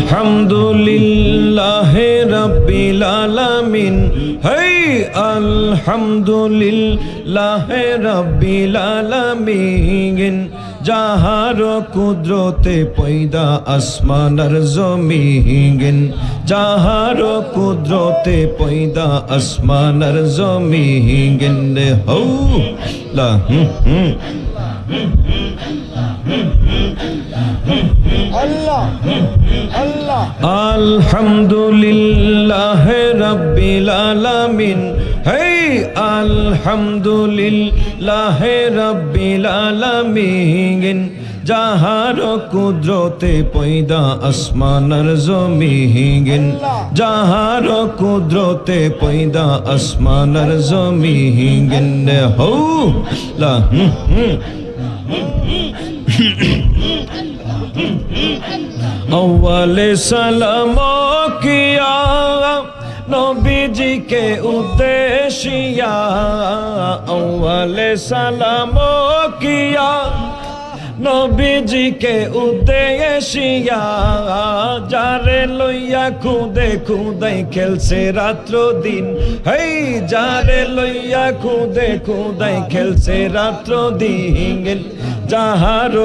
আলহামদুলিল্লাহ রব্বিল আলামিন। হেই, আলহামদুলিল্লাহ রব্বিল আলামিন। যাহার কুদরতে পয়দা আসমানার জমিন। যাহার কুদরতে পয়দা আসমানার জমিন হৌ লা, হুম হুম। আল্লাহ আল্লাহ আলহামদুলিল্লাহ রব্বিল আলামিন হেই আলহামদুলিল্লাহ রব্বিল আলামিন যাহার কুদরতে পয়দা আসমানার জমিন যাহার কুদরতে পয়দা আসমানার জমিন হৌ লা হুম হুম अव्वल सलाम किया नबी जी के उद्देशिया अव्वल सलाम किया নবী জি কে উদ্দেশিয়া যারে লইয়া খুদে খুদাই খেলছে রাত্র দিন হেই যারে লইয়া খুদে খুদাই খেলছে রাত্র দিন যাহার